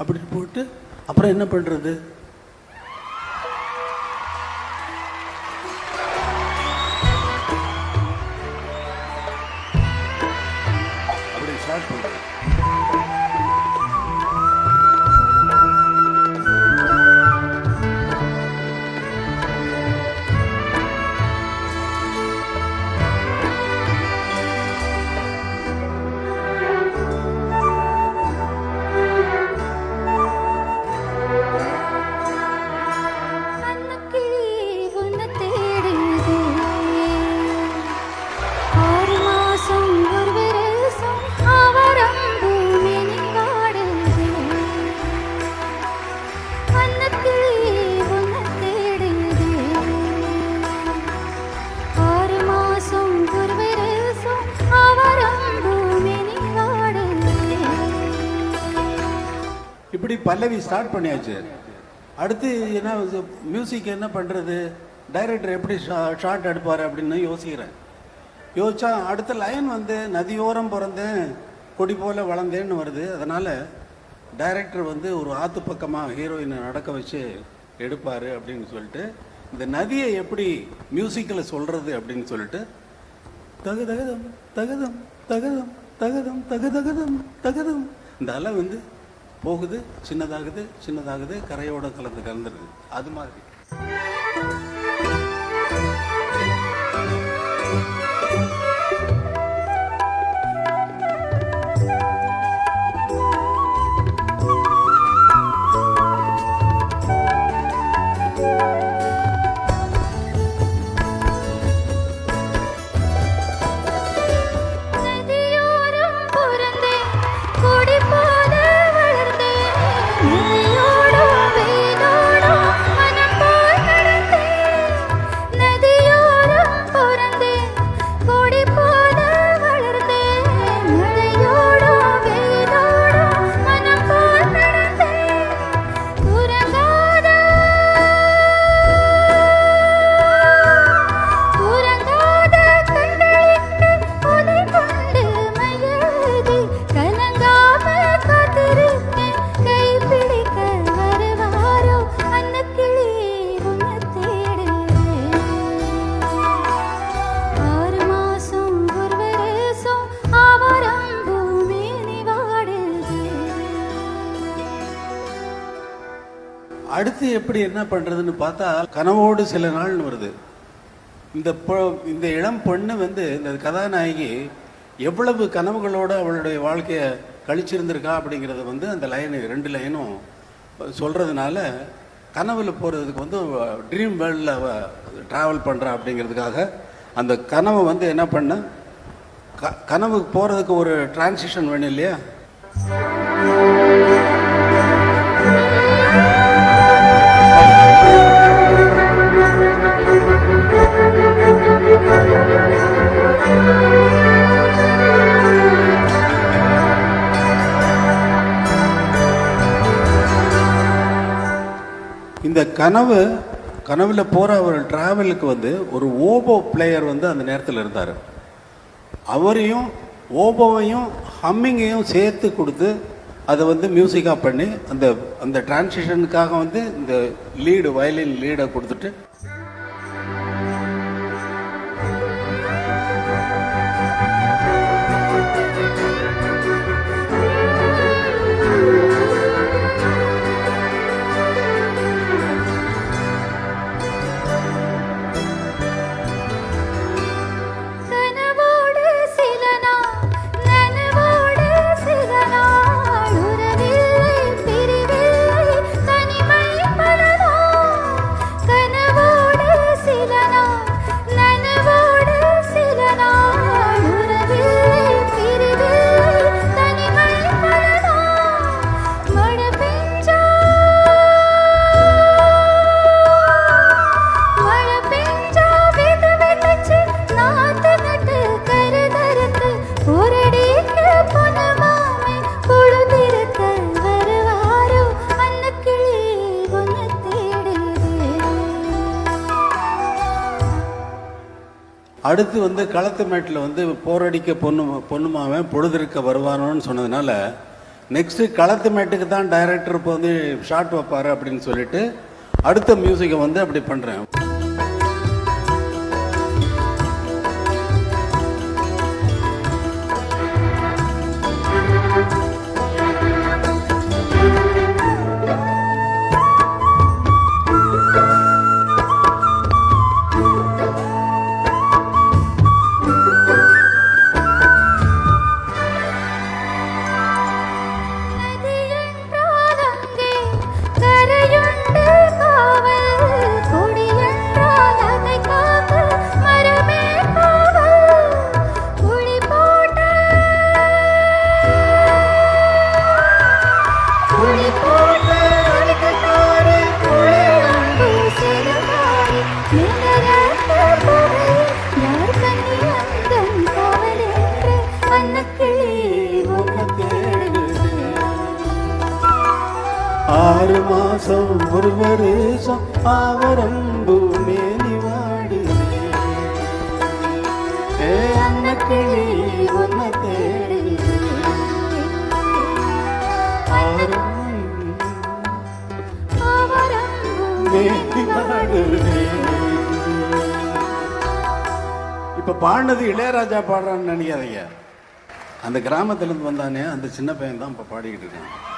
அப்படின்னு போட்டு அப்புறம் என்ன பண்ணுறது இப்படி பல்லவி ஸ்டார்ட் பண்ணியாச்சு அடுத்து என்ன மியூசிக் என்ன பண்ணுறது டைரக்டர் எப்படி ஷார்ட் எடுப்பார் அப்படின்னு யோசிக்கிறேன் யோசிச்சா அடுத்த லைன் வந்து நதியோரம் பிறந்தேன் கொடி போல வளர்ந்தேன்னு வருது அதனால் டைரக்டர் வந்து ஒரு ஆத்து பக்கமாக ஹீரோயினை நடக்க வச்சு எடுப்பார் அப்படின்னு சொல்லிட்டு இந்த நதியை எப்படி மியூசிக்கில் சொல்கிறது அப்படின்னு சொல்லிட்டு தகு தகதம் தகதம் தகதம் தகதம் தகு தகதம் தகதம் இந்த அலை வந்து போகுது சின்னதாகுது சின்னதாகுது கரையோட கலந்து கலந்துருது. அது மாதிரி. அடுத்து எப்படி என்ன பண்ணுறதுன்னு பார்த்தா கனவோடு சில நாள்னு வருது. இந்த பொ- இந்த இளம் பொண்ணு வந்து இந்த கதாநாயகி எவ்வளவு கனவுகளோடு அவளுடைய வாழ்க்கையை கழிச்சிருந்திருக்கா அப்படிங்கிறத வந்து அந்த லைனு ரெண்டு லைனும் சொல்கிறதுனால கனவில் போகிறதுக்கு வந்து ட்ரீம் வேர்ல்டில் அவ ட்ராவல் பண்ணுறா அப்படிங்கிறதுக்காக அந்த கனவை வந்து என்ன பண்ண? க கனவுக்கு போகிறதுக்கு ஒரு டிரான்சிஷன் வேணும் இல்லையா? இந்த கனவு கனவில் போகிற ஒரு டிராவலுக்கு வந்து ஒரு ஓபோ பிளேயர் வந்து அந்த நேரத்தில் இருந்தார். அவரையும் ஓபோவையும் ஹம்மிங்கையும் சேர்த்து கொடுத்து அதை வந்து மியூசிக்காக பண்ணி அந்த அந்த டிரான்சிஷனுக்காக வந்து இந்த லீடு வயலின் லீடை கொடுத்துட்டு அடுத்து வந்து களத்து மேட்டில் வந்து போரடிக்க பொண்ணு பொண்ணுமாவன் பொழுதிருக்க வருவானோன்னு சொன்னதுனால நெக்ஸ்ட் களத்து மேட்டுக்கு தான் டைரக்டர் இப்போ வந்து ஷார்ட் வைப்பாரு அப்படின்னு சொல்லிட்டு அடுத்த மியூசிக்கை வந்து அப்படி பண்ணுறேன் மாசம் ஒரு வருஷம் ஆவரம் மேலி வாடுதே ஏ அன்னக்கிளி உன்னை தேடுதே. இப்ப பாடினது இளையராஜா பாடுறான்னு நினைக்காதீங்க. அந்த கிராமத்துல இருந்து வந்தானே அந்த சின்ன பையன் தான் இப்ப பாடிக்கிட்டு இருக்கான்.